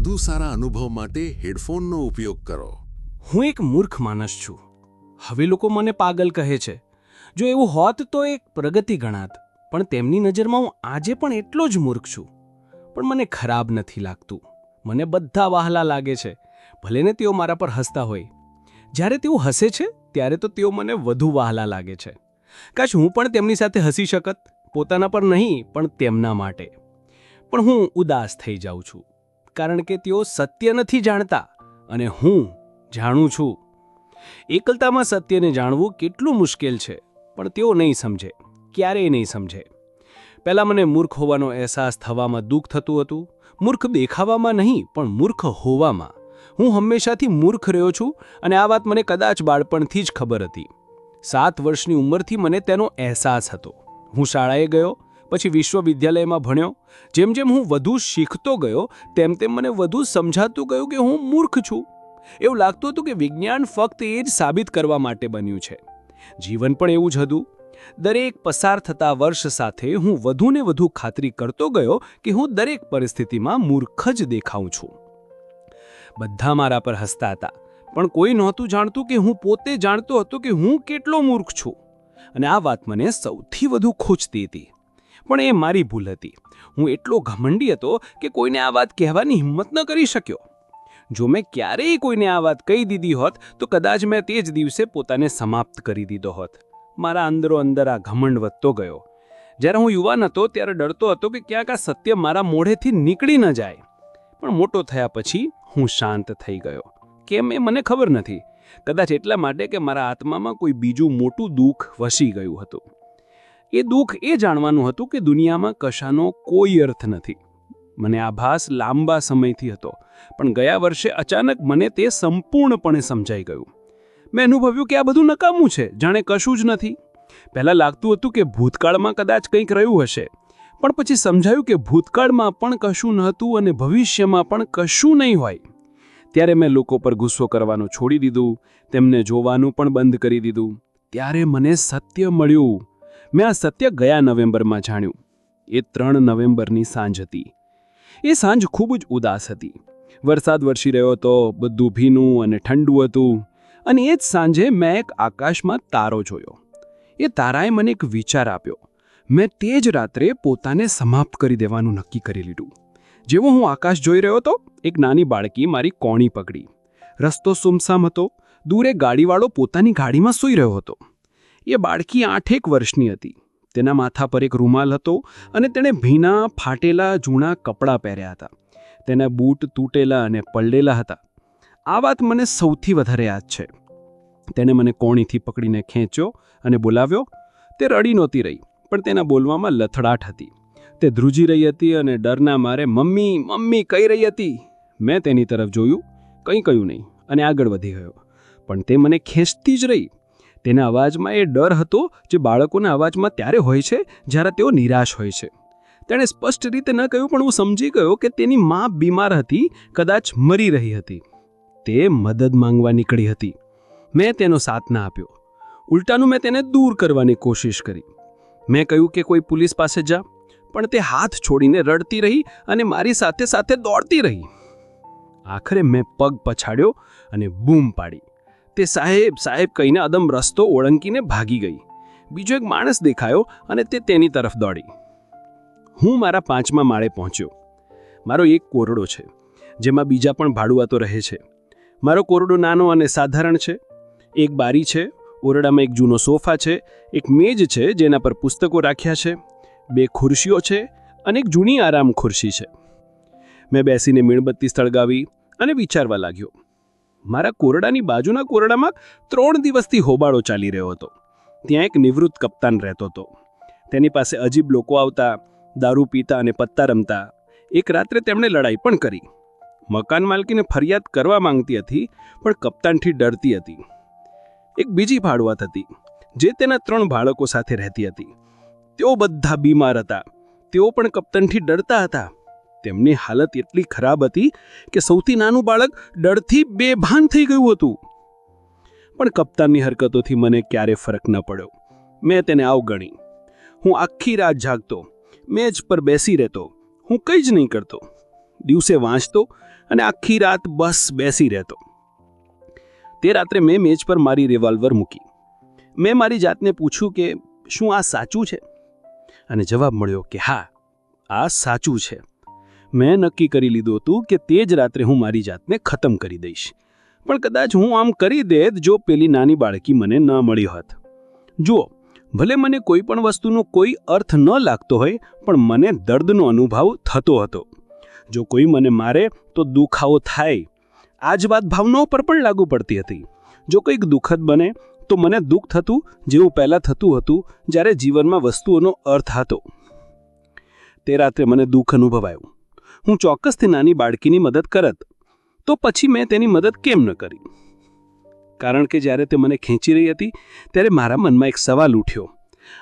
વધુ સારા અનુભવ માટે હેડફોનનો ઉપયોગ કરો. હું એક મૂર્ખ માણસ છું. હવે લોકો મને પાગલ કહે છે. જો એવું હોત તો એક પ્રગતિ ગણાત, પણ તેમની નજરમાં હું આજે પણ એટલો જ મૂર્ખ છું. પણ મને ખરાબ નથી લાગતું. મને બધા વહાલા લાગે છે, ભલે ને તેઓ મારા પર હસતા હોય. જ્યારે તેઓ હસે છે, ત્યારે તો તેઓ મને વધુ વહાલા લાગે છે. કાશ હું પણ તેમની સાથે હસી શકત, પોતાના પર નહીં, પણ તેમના માટે. પણ હું ઉદાસ થઈ જાઉં છું. કારણ કે તેઓ સત્ય નથી જાણતા અને હું જાણું છું. એકલતામાં સત્યને જાણવું કેટલું મુશ્કેલ છે, પણ તેઓ નહીં સમજે, ક્યારેય નહીં સમજે. પહેલાં મને મૂર્ખ હોવાનો અહેસાસ થવામાં દુઃખ થતું હતું. મૂર્ખ દેખાવામાં નહીં, પણ મૂર્ખ હોવામાં. હું હંમેશાથી મૂર્ખ રહ્યો છું અને આ વાત મને કદાચ બાળપણથી જ ખબર હતી. સાત વર્ષની ઉંમરથી મને તેનો અહેસાસ હતો. હું શાળાએ ગયો પછી વિશ્વવિદ્યાલયમાં ભણ્યો. જેમ જેમ હું વધુ શીખતો ગયો, તેમ તેમ મને વધુ સમજાતું ગયું કે હું મૂર્ખ છું. એવું લાગતું હતું કે વિજ્ઞાન ફક્ત એ જ સાબિત કરવા માટે બન્યું છે. જીવન પણ એવું જ હતું. દરેક પસાર થતા વર્ષ સાથે હું વધુને વધુ ખાતરી કરતો ગયો કે હું દરેક પરિસ્થિતિમાં મૂર્ખ જ દેખાઉં છું. બધા મારા પર હસતા હતા. પણ કોઈ નહોતું જાણતું કે હું પોતે જાણતો હતો કે હું કેટલો મૂર્ખ છું. અને આ વાત મને સૌથી વધુ ખૂંચતી હતી. પણ એ મારી ભૂલ હતી. હું એટલો ઘમંડી હતો કે કોઈને આ વાત કહેવાની હિંમત ન કરી શક્યો. જો મેં ક્યારેય કોઈને આ વાત કહી દીધી હોત, તો કદાચ મેં તે જ દિવસે પોતાને સમાપ્ત કરી દીધો હોત. મારા અંદરો અંદર આ ઘમંડ વધતો ગયો. જ્યારે હું યુવાન હતો, ત્યારે ડરતો હતો કે ક્યાંક આ સત્ય મારા મોઢેથી નીકળી ન જાય. પણ મોટો થયા પછી હું શાંત થઈ ગયો. કેમ એ મને ખબર નથી. કદાચ એટલા માટે કે મારા આત્મામાં કોઈ બીજું મોટું દુઃખ વસી ગયું હતું. એ દુઃખ એ જાણવાનું હતું કે દુનિયામાં કશાનો કોઈ અર્થ નથી. મને આભાસ લાંબા સમયથી હતો, પણ ગયા વર્ષે અચાનક મને તે સંપૂર્ણપણે સમજાઈ ગયું. મેં અનુભવ્યું કે આ બધું નકામું છે, જાણે કશું જ નથી. પહેલાં લાગતું હતું કે ભૂતકાળમાં કદાચ કંઈક રહ્યું હશે, પણ પછી સમજાયું કે ભૂતકાળમાં પણ કશું નહોતું અને ભવિષ્યમાં પણ કશું નહીં હોય. ત્યારે મેં લોકો પર ગુસ્સો કરવાનું છોડી દીધું, તેમને જોવાનું પણ બંધ કરી દીધું. ત્યારે મને સત્ય મળ્યું. મેં આ સત્ય ગયા નવેમ્બરમાં જાણ્યું. એ ત્રણ નવેમ્બરની સાંજ હતી. એ સાંજ ખૂબ જ ઉદાસ હતી. વરસાદ વરસી રહ્યો હતો બધું ભીનું અને ઠંડુ હતું અને એ જ સાંજે મેં એક આકાશમાં તારો જોયો. એ તારાએ મને એક વિચાર આપ્યો. મેં તે જ રાત્રે પોતાને સમાપ્ત કરી દેવાનું નક્કી કરી લીધું. જેવો હું આકાશ જોઈ રહ્યો હતો એક નાની બાળકી મારી કોણી પકડી. રસ્તો સુમસામ હતો. દૂર ગાડીવાળો પોતાની ગાડીમાં સૂઈ રહ્યો હતો. એ બાળકી આઠેક વર્ષની હતી. તેના માથા પર એક રૂમાલ હતો અને તેણે ભીના, ફાટેલા, જૂના કપડાં પહેર્યા હતા. તેના બૂટ તૂટેલા અને પલળેલા હતા. આ વાત મને સૌથી વધારે યાદ છે. તેણે મને કોણીથી પકડીને ખેંચ્યો અને બોલાવ્યો. તે રડી નહોતી રહી, પણ તેના બોલવામાં લથડાટ હતી. તે ધ્રુજી રહી હતી અને ડરના મારે, મમ્મી મમ્મી કહી રહી હતી? મેં તેની તરફ જોયું. કંઈ કહ્યું નહીં અને આગળ વધી ગયો. પણ તે મને ખેંચતી જ રહી. તેના અવાજમાં એ ડર હતો જે બાળકોના અવાજમાં ત્યારે હોય છે જ્યારે તેઓ નિરાશ હોય છે. તેણે સ્પષ્ટ રીતે ન કહ્યું, પણ હું સમજી ગયો કે તેની મા બીમાર હતી, કદાચ મરી રહી હતી. તે મદદ માંગવા નીકળી હતી. મેં તેનો સાથ ના આપ્યો. ઉલટાનું મેં તેને દૂર કરવાની કોશિશ કરી. મેં કહ્યું કે કોઈ પોલીસ પાસે જા, પણ તે હાથ છોડીને રડતી રહી અને મારી સાથે સાથે દોડતી રહી. આખરે મેં પગ પછાડ્યો અને બૂમ પાડી. તે સાહેબ સાહેબ કહીને અદમ રસ્તો ઓળંકીને ભાગી ગઈ. બીજો એક માણસ દેખાયો અને તે તેની તરફ દોડી. હું મારા પાંચમા માળે પહોંચ્યો. મારો એક કોરડો છે, જેમાં બીજા પણ ભાડુઆતો રહે છે. મારો કોરડો નાનો અને સાધારણ છે, એક બારી છે, ઓરડામાં એક જૂનો સોફા છે, એક મેજ છે, જેના પર પુસ્તકો રાખ્યા છે, બે ખુરશીઓ છે અને એક જૂની આરામ ખુરશી છે. મેં બેસીને મીણબત્તી સળગાવી અને વિચારવા લાગ્યો મારા કોરડાની બાજુના કોરડામાં ત્રણ દિવસથી હોબાળો ચાલી રહ્યો હતો. ત્યાં એક નિવૃત્ત કપ્તાન રહેતો હતો. તેની પાસે અજીબ લોકો આવતા, દારૂ પીતા અને પત્તા રમતા. એક રાત્રે તેમણે લડાઈ પણ કરી. મકાન માલકીને ફરિયાદ કરવા માંગતી હતી, પણ કપ્તાનથી ડરતી હતી. એક બીજી ભાડુઆત હતી, જે તેના ત્રણ બાળકો સાથે રહેતી હતી. તેઓ બધા બીમાર હતા. તેઓ પણ કપ્તાનથી ડરતા હતા. તેમની હાલત એટલી ખરાબ હતી કે સૌથી નાનું બાળક ડરથી બેભાન થઈ ગયું હતું. પણ કપ્તાનની હરકતોથી મને ક્યારે ફરક ન પડ્યો. મેં તેને અવગણી. હું આખી રાત જાગતો. મેજ પર બેસી રહેતો. હું કંઈ જ નહીં કરતો. દિવસે વાંચતો અને આખી રાત બસ બેસી રહેતો. તે રાત્રે મેં મેજ પર મારી રિવોલ્વર મૂકી. મેં મારી જાતને પૂછ્યું કે શું આ સાચું છે? અને જવાબ મળ્યો કે હા, આ સાચું છે. મેં નક્કી કરી લીધું હતું કે તે જ રાત્રે હું મારી જાતને ખતમ કરી દઈશ. પણ કદાચ હું આમ કરી દેત જો પેલી નાની બાળકી મને ન મળી હોત. જુઓ, ભલે મને કોઈ પણ વસ્તુનો કોઈ અર્થ ન લાગતો હોય, પણ મને દર્દનો અનુભવ થતો હતો. જો કોઈ મને મારે, તો દુખાવો થાય. આ જ વાત ભાવનાઓ પર પણ લાગુ પડતી હતી. જો કંઈક દુઃખદ બને, તો મને દુઃખ થતું, જેવું પહેલાં થતું હતું, જ્યારે જીવનમાં વસ્તુઓનો અર્થ હતો. તે રાત્રે મને દુઃખ અનુભવાયું. હું ચોક્કસથી નાની બાળકીની મદદ કરત. તો પછી મેં તેની મદદ કેમ ન કરી? કારણ કે જ્યારે તે મને ખેંચી રહી હતી, ત્યારે મારા મનમાં એક સવાલ ઉઠ્યો.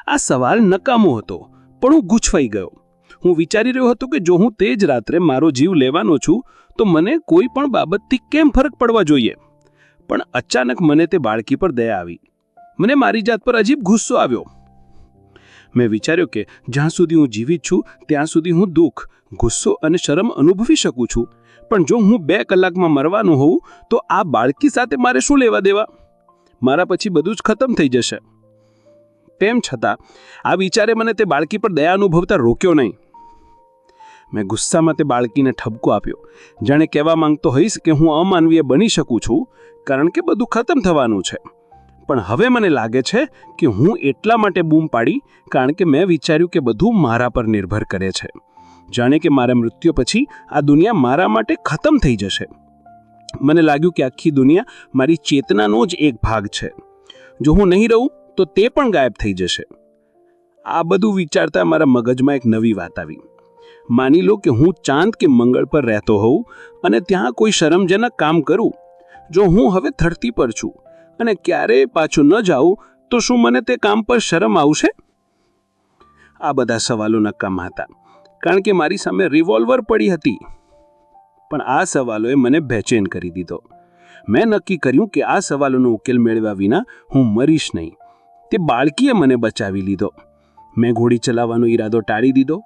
આ સવાલ નકામો હતો, પણ હું ગૂંચવાઈ ગયો. હું વિચારી રહ્યો હતો કે જો હું તે જ રાત્રે મારો જીવ લેવાનો છું, તો મને કોઈ પણ બાબતથી કેમ ફરક પડવા જોઈએ? પણ અચાનક મને તે બાળકી પર દયા આવી. મને મારી જાત પર અજીબ ગુસ્સો આવ્યો. મેં વિચાર્યો કે જ્યાં સુધી હું જીવિત છું, ત્યાં સુધી હું દુઃખ ગુસ્સો અને શરમ અનુભવી શકું છું. પણ જો હું બે કલાકમાં મરવાનું હોઉં, તો આ બાળકી સાથે મારે શું લેવા દેવા? મારા પછી બધું જ ખતમ થઈ જશે. તેમ છતાં, આ વિચારે મને તે બાળકી પર દયા અનુભવતા રોક્યો નહીં. મેં ગુસ્સામાં તે બાળકીને ઠપકો આપ્યો. જાણે કહેવા માંગતો હોઈશ કે હું અમાનવીય બની શકું છું, કારણ કે બધું ખતમ થવાનું છે. પણ હવે મને લાગે છે કે હું એટલા માટે બૂમ પાડી, કારણ કે મેં વિચાર્યું કે બધું મારા પર નિર્ભર કરે છે. જાણે કે મારા મૃત્યુ પછી આ દુનિયા મારા માટે ખતમ થઈ જશે. મને લાગ્યું કે આખી દુનિયા મારી ચેતનાનો જ એક ભાગ છે. જો હું નહીં રહું, તો તે પણ ગાયબ થઈ જશે. આ બધું વિચારતા મારા મગજમાં એક નવી વાત આવી. માની લો કે હું ચાંદ કે મંગળ પર રહેતો હોઉં અને ત્યાં કોઈ શરમજનક કામ કરું. જો હું હવે ધરતી પર છું અને ક્યારેય પાછું ન જાઉં, તો શું મને તે કામ પર શરમ આવશે? આ બધા સવાલો નકામા હતા. કારણ કે મારી સામે રિવોલ્વર પડી હતી. પણ આ સવાલોએ મને બેચેન કરી દીધો. મેં નક્કી કર્યું કે આ સવાલોનો ઉકેલ મેળવ્યા વિના હું મરીશ નહીં. તે બાળકીએ મને બચાવી લીધો. મેં ઘોડી ચલાવવાનો ઈરાદો ટાળી દીધો.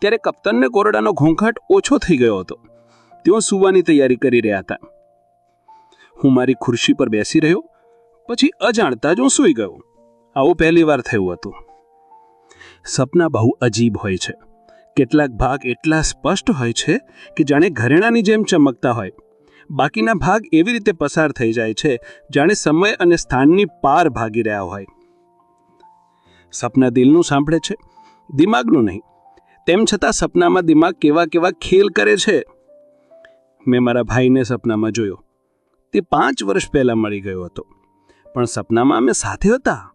ત્યારે કપ્તાનને કોરડાનો ઘોંઘાટ ઓછો થઈ ગયો હતો. તેઓ સૂવાની તૈયારી કરી રહ્યા હતા. હું મારી ખુરશી પર બેસી રહ્યો, પછી અજાણતા જ હું સૂઈ ગયો. આવું પહેલી વાર થયું હતું. સપના બહુ અજીબ હોય છે. કેટલાક ભાગ એટલા સ્પષ્ટ હોય છે કે જાણે ઘરેણાની જેમ ચમકતા હોય. બાકીના ભાગ એવી રીતે પસાર થઈ જાય છે, જાણે સમય અને સ્થાનની પાર ભાગી રહ્યા હોય. સપના દિલનું સાંભળે છે? દિમાગનું નહીં. તેમ છતાં સપનામાં દિમાગ કેવા કેવા ખેલ કરે છે? મેં મારા ભાઈને સપનામાં જોયો. તે પાંચ વર્ષ પહેલાં મળી ગયો હતો. પણ સપનામાં અમે સાથે હતા?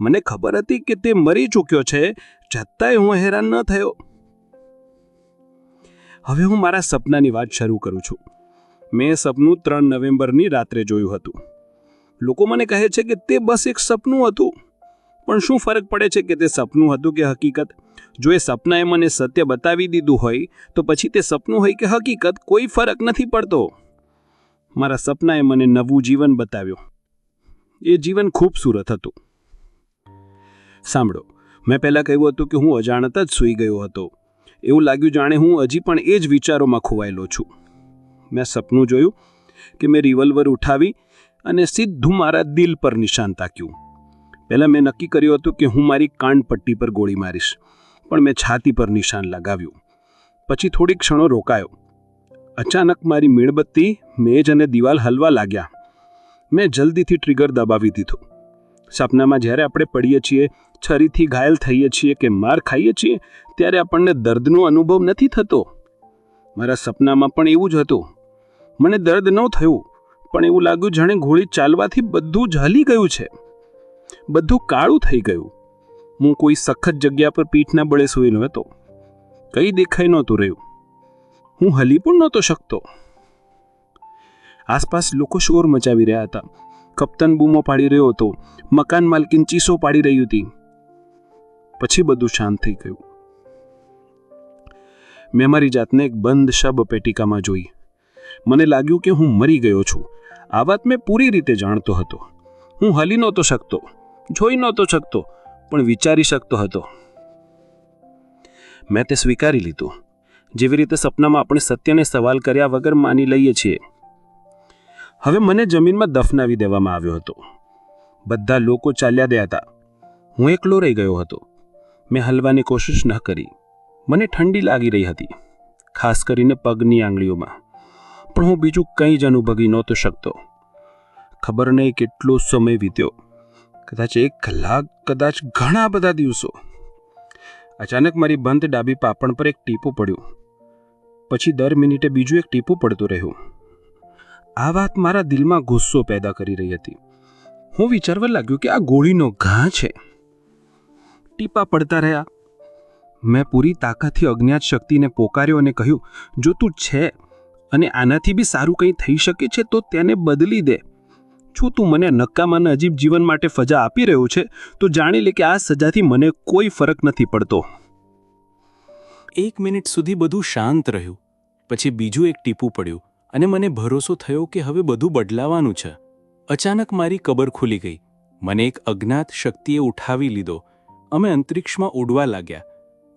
મને ખબર હતી કે તે મરી ચૂક્યો છે છતાંય હું હેરાન ન થયો. હવે હું મારા સપનાની વાત શરૂ કરું છું. મેં સપનું ત્રણ નવેમ્બરની રાત્રે જોયું હતું. લોકો મને કહે છે કે તે બસ એક સપનું હતું. પણ શું ફરક પડે છે કે તે સપનું હતું કે હકીકત? જો એ સપનાએ મને સત્ય બતાવી દીધું હોય, તો પછી તે સપનું હોય કે હકીકત? કોઈ ફરક નથી પડતો. મારા સપનાએ મને નવું જીવન બતાવ્યું. એ જીવન ખૂબસૂરત હતું. સાંભળો, મેં પહેલાં કહ્યું હતું કે હું અજાણતા જ સૂઈ ગયો હતો. એવું લાગ્યું જાણે હું હજી પણ એ જ વિચારોમાં ખોવાયેલો છું. મેં સપનું જોયું કે મેં રિવોલ્વર ઉઠાવી અને સીધું મારા દિલ પર નિશાન તાક્યું. પહેલાં મેં નક્કી કર્યું હતું કે હું મારી કાન પટ્ટી પર ગોળી મારીશ, પણ મેં છાતી પર નિશાન લગાવ્યું. પછી થોડી ક્ષણો રોકાયો. અચાનક મારી મીણબત્તી, મેજ અને દિવાલ હલવા લાગ્યા. મેં જલ્દીથી ટ્રિગર દબાવી દીધું. સપનામાં જ્યારે આપણે પડીએ છીએ, છરીથી ઘાયલ થઈએ છીએ કે માર ખાઈએ છીએ, ત્યારે આપણને દર્દનો અનુભવ નથી થતો. મારા સપનામાં પણ એવું જ હતું. મને દર્દ ન થયું, પણ એવું લાગ્યું જાણે ગોળી ચાલવાથી બધું જ હલી ગયું છે. બધું કાળું થઈ ગયું. હું કોઈ સખત જગ્યા પર પીઠના બળે સૂઈનો હતો. કંઈ દેખાઈ નહોતું રહ્યું. હું હલી પણ નહોતો શકતો. આસપાસ લોકો શોર મચાવી રહ્યા હતા. કપ્તાન બૂમો પાડી રહ્યો હતો. મકાન માલકીન ચીસો પાડી રહી હતી. પછી બધું શાંત થઈ ગયું. મેં મારી જાતને એક બંધ શબ પેટિકામાં જોઈ. મને લાગ્યું કે હું મરી ગયો છું. આ વાત મેં પૂરી રીતે જાણતો હતો. હું હલી નહોતો શકતો, જોઈ નહોતો શકતો, પણ વિચારી શકતો હતો. મેં તે સ્વીકારી લીધું. જેવી રીતે સપનામાં આપણે સત્યને સવાલ કર્યા વગર માની લઈએ છીએ હવે મને જમીનમાં દફનાવી દેવામાં આવ્યો હતો. બધા લોકો ચાલ્યા ગયા હતા. હું એકલો રહી ગયો હતો. મેં હલવાની કોશિશ ન કરી. મને ઠંડી લાગી રહી હતી, ખાસ કરીને પગની આંગળીઓમાં. પણ હું બીજું કંઈ જ અનુભવી નહોતો શકતો. ખબર નહીં કેટલો સમય વીત્યો. કદાચ એક કલાક, કદાચ ઘણા બધા દિવસો. અચાનક મારી બંધ ડાબી પાપણ પર એક ટીપું પડ્યું. પછી દર મિનિટે બીજું એક ટીપું પડતું રહ્યું. આ વાત મારા દિલમાં ગુસ્સો પેદા કરી રહી હતી. હું વિચારવા લાગ્યો કે આ ગોળીનો ઘા છે. ટીપા પડતા રહ્યા. મેં પૂરી તાકાતથી અજ્ઞાત શક્તિને પોકાર્યો અને કહ્યું, જો તું છે અને આનાથી બી સારું કંઈ થઈ શકે છે, તો તેને બદલી દે. જો તું મને નક્કામાના અજીબ જીવન માટે ફજા આપી રહ્યો છે, તો જાણી લે કે આ સજાથી મને કોઈ ફરક નથી પડતો. એક મિનિટ સુધી બધું શાંત રહ્યું. પછી બીજું એક ટીપું પડ્યું. અને મને ભરોસો થયો કે હવે બધું બદલાવાનું છે. અચાનક મારી કબર ખુલી ગઈ. મને એક અજ્ઞાત શક્તિએ ઉઠાવી લીધો. અમે અંતરિક્ષમાં ઉડવા લાગ્યા.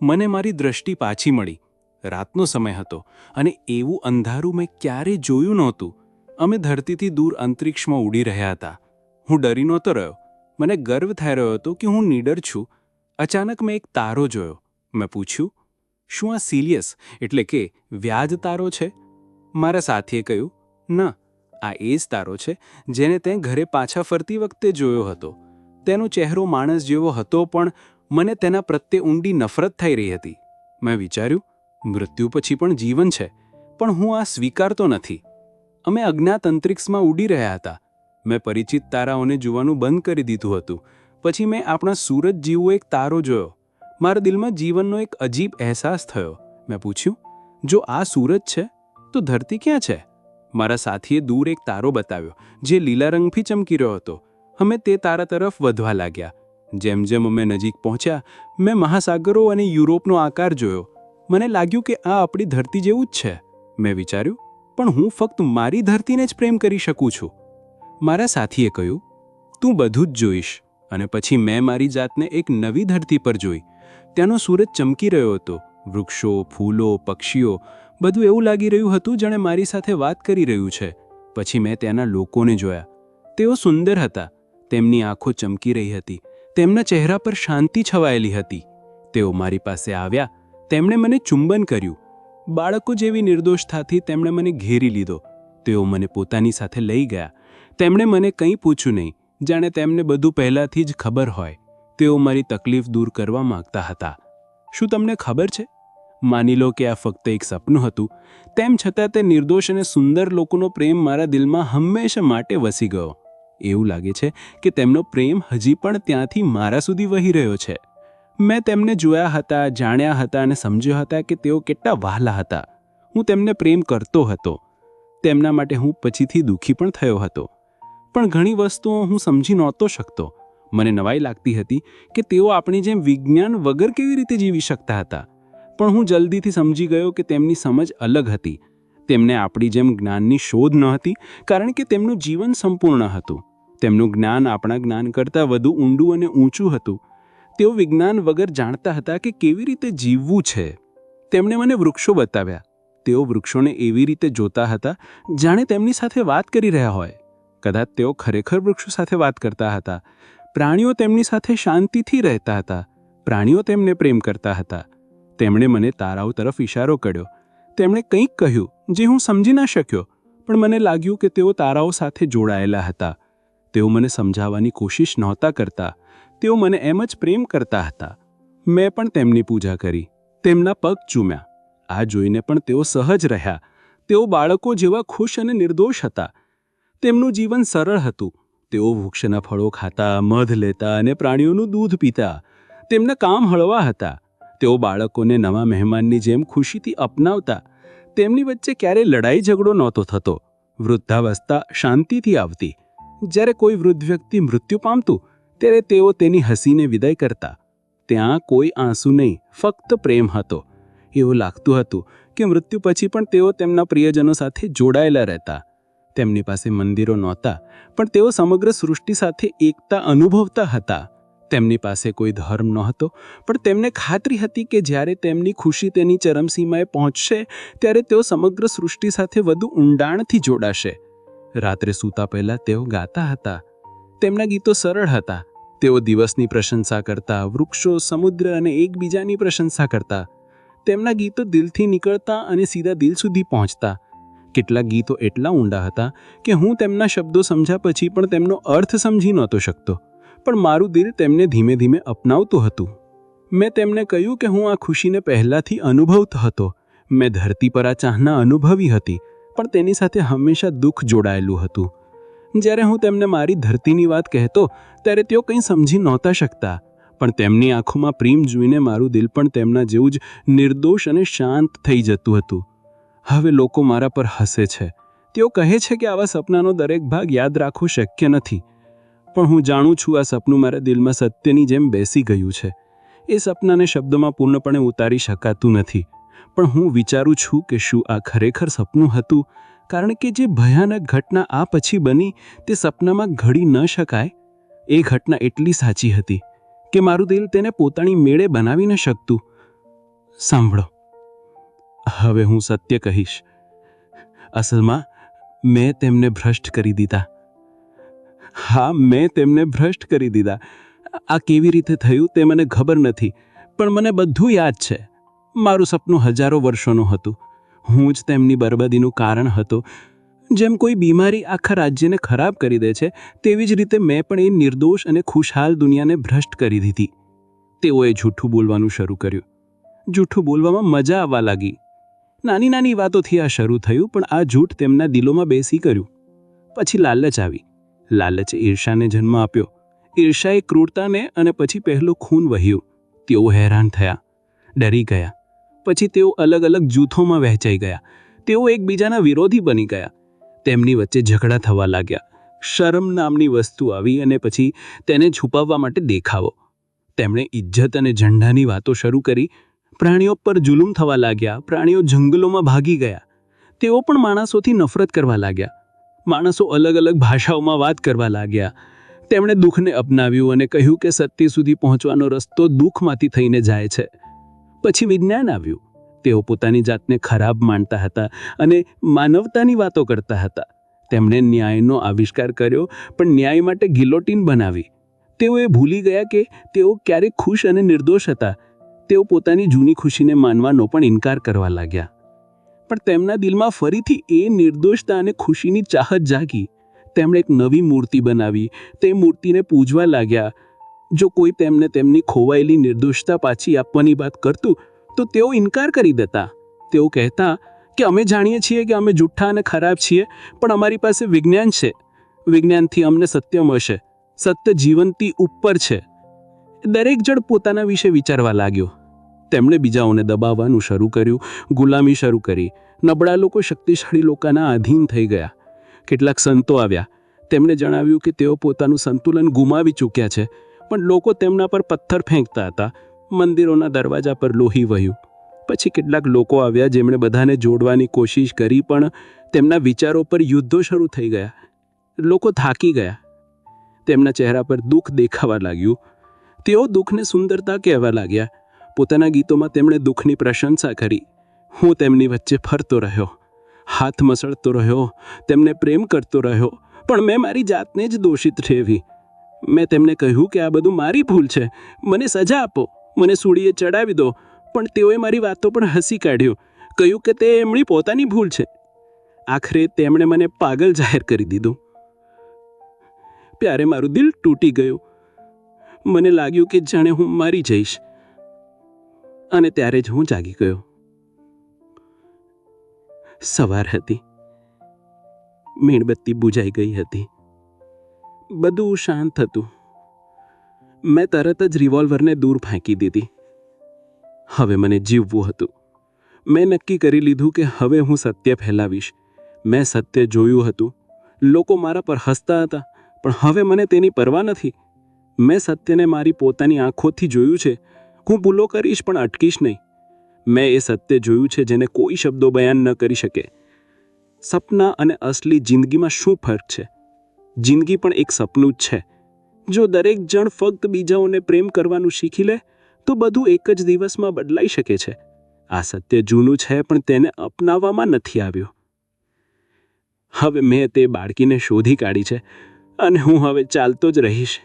મને મારી દ્રષ્ટિ પાછી મળી. રાતનો સમય હતો અને એવું અંધારું મેં ક્યારેય જોયું નહોતું. અમે ધરતીથી દૂર અંતરિક્ષમાં ઉડી રહ્યા હતા. હું ડરી નહોતો રહ્યો. મને ગર્વ થઈ રહ્યો હતો કે હું નીડર છું. અચાનક મેં એક તારો જોયો. મેં પૂછ્યું, શું આ સિલિયસ? એટલે કે વ્યાજ તારો છે? મારા સાથીએ કહ્યું, ના, આ એ જ તારો છે જેને તે ઘરે પાછા ફરતી વખતે જોયો હતો. તેનો ચહેરો માણસ જેવો હતો પણ મને તેના પ્રત્યે ઊંડી નફરત થઈ રહી હતી. મેં વિચાર્યું, મૃત્યુ પછી પણ જીવન છે, પણ હું આ સ્વીકારતો નથી. અમે અજ્ઞાત અંતરિક્ષમાં ઉડી રહ્યા હતા. મેં પરિચિત તારાઓને જોવાનું બંધ કરી દીધું હતું. પછી મેં આપણા સૂરજ જેવો એક તારો જોયો. મારા દિલમાં જીવનનો એક અજીબ અહેસાસ થયો. મેં પૂછ્યું, જો આ સૂરજ છે તો ધરતી ક્યાં છે? મારા સાથીએ દૂર એક તારો બતાવ્યો, જે લીલા રંગથી ચમકી રહ્યો હતો. અમે તે તારા તરફ વધવા લાગ્યા. જેમ જેમ અમે નજીક પહોંચ્યા, મેં મહાસાગરો અને યુરોપનો આકાર જોયો. મને લાગ્યું કે આ આપણી ધરતી જેવું જ છે. મેં વિચાર્યું, પણ હું ફક્ત મારી ધરતીને જ પ્રેમ કરી શકું છું. મારા સાથીએ કહ્યું, તું બધું જ જોઈશ. અને પછી મેં મારી જાતને એક નવી ધરતી પર જોઈ. ત્યાંનો સૂરજ ચમકી રહ્યો હતો. વૃક્ષો, ફૂલો, પક્ષીઓ બધું એવું લાગી રહ્યું હતું જાણે મારી સાથે વાત કરી રહ્યું છે. પછી મેં ત્યાંના લોકોને જોયા. તેઓ સુંદર હતા. તેમની આંખો ચમકી રહી હતી. તેમના ચહેરા પર શાંતિ છવાયેલી હતી. તેઓ મારી પાસે આવ્યા. તેમણે મને ચુંબન કર્યું. બાળકો જેવી નિર્દોષતાથી તેમણે મને ઘેરી લીધો. તેઓ મને પોતાની સાથે લઈ ગયા. તેમણે મને કંઈ પૂછ્યું નહીં, જાણે તેમને બધું પહેલાંથી જ ખબર હોય. તેઓ મારી તકલીફ દૂર કરવા માંગતા હતા. શું તમને ખબર છે? માની લો કે આ ફક્ત એક સપનું હતું, તેમ છતાં તે નિર્દોષ અને સુંદર લોકોનો પ્રેમ મારા દિલમાં હંમેશા માટે વસી ગયો. એવું લાગે છે કે તેમનો પ્રેમ હજી પણ ત્યાંથી મારા સુધી વહી રહ્યો છે. મેં તેમને જોયા હતા, જાણ્યા હતા અને સમજ્યા હતા કે તેઓ કેટલા વહાલા હતા. હું તેમને પ્રેમ કરતો હતો. તેમના માટે હું પછીથી દુઃખી પણ થયો હતો. પણ ઘણી વસ્તુઓ હું સમજી નહોતો શકતો. મને નવાઈ લાગતી હતી કે તેઓ આપણી જેમ વિજ્ઞાન વગર કેવી રીતે જીવી શકતા હતા? પણ હું જલ્દીથી સમજી ગયો કે તેમની સમજ અલગ હતી. તેમને આપણી જેમ જ્ઞાનની શોધ ન હતી, કારણ કે તેમનું જીવન સંપૂર્ણ હતું. તેમનું જ્ઞાન આપણા જ્ઞાન કરતાં વધુ ઊંડું અને ઊંચું હતું. તેઓ વિજ્ઞાન વગર જાણતા હતા કે કેવી રીતે જીવવું છે. તેમણે મને વૃક્ષો બતાવ્યા. તેઓ વૃક્ષોને એવી રીતે જોતા હતા, જાણે તેમની સાથે વાત કરી રહ્યા હોય. કદાચ તેઓ ખરેખર વૃક્ષો સાથે વાત કરતા હતા. પ્રાણીઓ તેમની સાથે શાંતિથી રહેતા હતા. પ્રાણીઓ તેમને પ્રેમ કરતા હતા. તેમણે મને તારાઓ તરફ ઇશારો કર્યો. તેમણે કંઈક કહ્યું જે હું સમજી ના શક્યો, પણ મને લાગ્યું કે તેઓ તારાઓ સાથે જોડાયેલા હતા. તેઓ મને સમજાવવાની કોશિશ નહોતા કરતા. તેઓ મને એમ જ પ્રેમ કરતા હતા. મેં પણ તેમની પૂજા કરી. તેમના પગ ચૂમ્યા. આ જોઈને પણ તેઓ સહજ રહ્યા. તેઓ બાળકો જેવા ખુશ અને નિર્દોષ હતા. તેમનું જીવન સરળ હતું. તેઓ વૃક્ષના ફળો ખાતા, મધ લેતા અને પ્રાણીઓનું દૂધ પીતા. તેમના કામ હળવા હતા. તેઓ બાળકોને નવા મહેમાનની જેમ ખુશીથી અપનાવતા, તેમની વચ્ચે ક્યારેય લડાઈ ઝઘડો નહોતો થતો. વૃદ્ધાવસ્થા શાંતિથી આવતી. જ્યારે કોઈ વૃદ્ધ વ્યક્તિ મૃત્યુ પામતું, ત્યારે તેઓ તેની હસીને વિદાય કરતા. ત્યાં કોઈ આંસુ નહીં, ફક્ત પ્રેમ હતો. એવું લાગતું હતું કે મૃત્યુ પછી પણ તેઓ તેમના પ્રિયજનો સાથે જોડાયેલા રહેતા. તેમની પાસે મંદિરો નહોતા, પણ તેઓ સમગ્ર સૃષ્ટિ સાથે એકતા અનુભવતા હતા. તેમની પાસે કોઈ ધર્મ નહોતો, પણ તેમને ખાતરી હતી કે જ્યારે તેમની ખુશી તેની ચરમસીમાએ પહોંચશે, ત્યારે તેઓ સમગ્ર સૃષ્ટિ સાથે વધુ ઊંડાણથી જોડાશે. રાત્રે સૂતા પહેલાં તેઓ ગાતા હતા. તેમના ગીતો સરળ હતા. તેઓ દિવસની પ્રશંસા કરતા, વૃક્ષો, સમુદ્ર અને એકબીજાની પ્રશંસા કરતા. તેમના ગીતો દિલથી નીકળતા અને સીધા દિલ સુધી પહોંચતા. કેટલાક ગીતો એટલા ઊંડા હતા કે હું તેમના શબ્દો સમજ્યા પછી પણ તેમનો અર્થ સમજી નહોતો શકતો. પણ મારું દિલ તેમને ધીમે ધીમે અપનાવતું હતું. મેં તેમને કહ્યું કે હું આ ખુશીને પહેલાંથી અનુભવતો હતો. મેં ધરતી પર આ ચાહના અનુભવી હતી, પણ તેની સાથે હંમેશા દુઃખ જોડાયેલું હતું. જ્યારે હું તેમને મારી ધરતીની વાત કહેતો, ત્યારે તેઓ કંઈ સમજી નહોતા શકતા. પણ તેમની આંખોમાં પ્રેમ જોઈને મારું દિલ પણ તેમના જેવું જ નિર્દોષ અને શાંત થઈ જતું હતું. હવે લોકો મારા પર હસે છે. તેઓ કહે છે કે આવા સપનાનો દરેક ભાગ યાદ રાખવો શક્ય નથી. પણ હું જાણું છું આ સપનું મારા દિલમાં સત્યની જેમ બેસી ગયું છે. એ સપનાને શબ્દોમાં પૂર્ણપણે ઉતારી શકાતું નથી. પણ હું વિચારું છું કે શું આ ખરેખર સપનું હતું? કારણ કે જે ભયાનક ઘટના આ પછી બની તે સપનામાં ઘડી ન શકાય? એ ઘટના એટલી સાચી હતી કે મારું દિલ તેને પોતાની મેળે બનાવી ન શકતું. સાંભળો. હવે હું સત્ય કહીશ. અસલમાં, મેં તેમને ભ્રષ્ટ કરી દીધા. હા, મેં તેમને ભ્રષ્ટ કરી દીધા. આ કેવી રીતે થયું તે મને ખબર નથી, પણ મને બધું યાદ છે. મારું સપનું હજારો વર્ષોનું હતું. હું જ તેમની બરબાદીનું કારણ હતો. જેમ કોઈ બીમારી આખા રાજ્યને ખરાબ કરી દે છે, તેવી જ રીતે મેં પણ એ નિર્દોષ અને ખુશહાલ દુનિયાને ભ્રષ્ટ કરી દીધી. તેઓએ જૂઠું બોલવાનું શરૂ કર્યું. જૂઠું બોલવામાં મજા આવવા લાગી. નાની નાની વાતોથી આ શરૂ થયું, પણ આ જૂઠ તેમના દિલોમાં બેસી કર્યું. પછી લાલચ આવી. લાલચે ઈર્ષાને જન્મ આપ્યો. ઈર્ષાએ ક્રૂરતાને અને પછી પહેલું ખૂન વહ્યું. તેઓ હેરાન થયા. ડરી ગયા. પછી તેઓ અલગ અલગ જૂથોમાં વહેંચાઈ ગયા. તેઓ એકબીજાના વિરોધી બની ગયા. તેમની વચ્ચે ઝઘડા થવા લાગ્યા. શરમ નામની વસ્તુ આવી અને પછી તેને છુપાવવા માટે દેખાવો. તેમણે ઇજ્જત અને ઝંડાની વાતો શરૂ કરી. પ્રાણીઓ પર જુલુમ થવા લાગ્યા. પ્રાણીઓ જંગલોમાં ભાગી ગયા. તેઓ પણ માણસોથી નફરત કરવા લાગ્યા. માણસો અલગ અલગ ભાષાઓમાં વાત કરવા લાગ્યા. તેમણે દુઃખને અપનાવ્યું અને કહ્યું કે સત્ય સુધી પહોંચવાનો રસ્તો દુઃખમાંથી થઈને જાય છે. પછી વિજ્ઞાન આવ્યું. તેઓ પોતાની જાતને ખરાબ માનતા હતા અને માનવતાની વાતો કરતા હતા. તેમણે ન્યાયનો આવિષ્કાર કર્યો, પણ ન્યાય માટે ગિલોટીન બનાવી. તેઓ એ ભૂલી ગયા કે તેઓ ક્યારેક ખુશ અને નિર્દોષ હતા. તેઓ પોતાની જૂની ખુશીને માનવાનો પણ ઇનકાર કરવા લાગ્યા. પણ તેમના દિલમાં ફરીથી એ નિર્દોષતા અને ખુશીની ચાહત જાગી. તેમણે એક નવી મૂર્તિ બનાવી. તે મૂર્તિને પૂજવા લાગ્યા. જો કોઈ તેમને તેમની ખોવાયેલી નિર્દોષતા પાછી આપવાની વાત કરતું, તો તેઓ ઇનકાર કરી દેતા. તેઓ કહેતા કે અમે જાણીએ છીએ કે અમે જુઠ્ઠા અને ખરાબ છીએ, પણ અમારી પાસે વિજ્ઞાન છે. વિજ્ઞાનથી અમને સત્ય મળશે. સત્ય જીવનથી ઉપર છે. દરેક જણ પોતાના વિશે વિચારવા લાગ્યો. તેમણે બીજાઓને દબાવવાનું શરૂ કર્યું, ગુલામી શરૂ કરી. નબળા લોકો શક્તિશાળી લોકોના આધીન થઈ ગયા. કેટલાક સંતો આવ્યા. તેમણે જણાવ્યું કે તેઓ પોતાનું સંતુલન ગુમાવી ચૂક્યા છે, પણ લોકો તેમના પર પથ્થર ફેંકતા હતા. મંદિરોના દરવાજા પર લોહી વહ્યું. પછી કેટલાક લોકો આવ્યા જેમણે બધાને જોડવાની કોશિશ કરી, પણ તેમના વિચારો પર યુદ્ધો શરૂ થઈ ગયા. લોકો થાકી ગયા. તેમના ચહેરા પર દુઃખ દેખાવા લાગ્યું. તેઓ દુઃખને સુંદરતા કહેવા લાગ્યા. પોતાના ગીતોમાં તેમણે દુઃખની પ્રશંસા કરી. હું તેમની વચ્ચે ફરતો રહ્યો. હાથ મસળતો રહ્યો. તેમને પ્રેમ કરતો રહ્યો. પણ મેં મારી જાતને જ દોષિત ઠેવી. મેં તેમને કહ્યું કે આ બધું મારી ભૂલ છે. મને સજા આપો. મને સૂડીએ ચડાવી દો. પણ તેઓએ મારી વાતો પણ હસી કાઢ્યું. કહ્યું કે તે એમની પોતાની ભૂલ છે. આખરે તેમણે મને પાગલ જાહેર કરી દીધું. ત્યારે મારું દિલ તૂટી ગયું. મને લાગ્યું કે જાણે હું મારી જઈશ. અને ત્યારે જ હું જાગી ગયો. સવાર હતી. મીણબત્તી બુજાઈ ગઈ હતી. બધું શાંત હતું. મેં તરત જ રિવોલ્વરને દૂર ફેંકી દીધી. હવે મને જીવવું હતું. મેં નક્કી કરી લીધું કે હવે હું સત્ય ફેલાવીશ. મેં સત્ય જોયું હતું. લોકો મારા પર હસતા હતા, પણ હવે મને તેની પરવા નથી. મેં સત્યને મારી પોતાની આંખોથી જોયું છે. હું ભૂલો કરીશ પણ અટકીશ નહીં. મેં એ સત્ય જોયું છે જેને કોઈ શબ્દો બયાન ન કરી શકે. સપના અને અસલી જિંદગીમાં શું ફરક છે? જિંદગી પણ એક સપનું જ છે. જો દરેક જણ ફક્ત બીજાઓને પ્રેમ કરવાનું શીખી લે, તો બધું એક જ દિવસમાં બદલાઈ શકે છે. આ સત્ય જૂનું છે પણ તેને અપનાવવામાં નથી આવ્યું. હવે મેં તે બાળકીને શોધી કાઢી છે અને હું હવે ચાલતો જ રહીશ.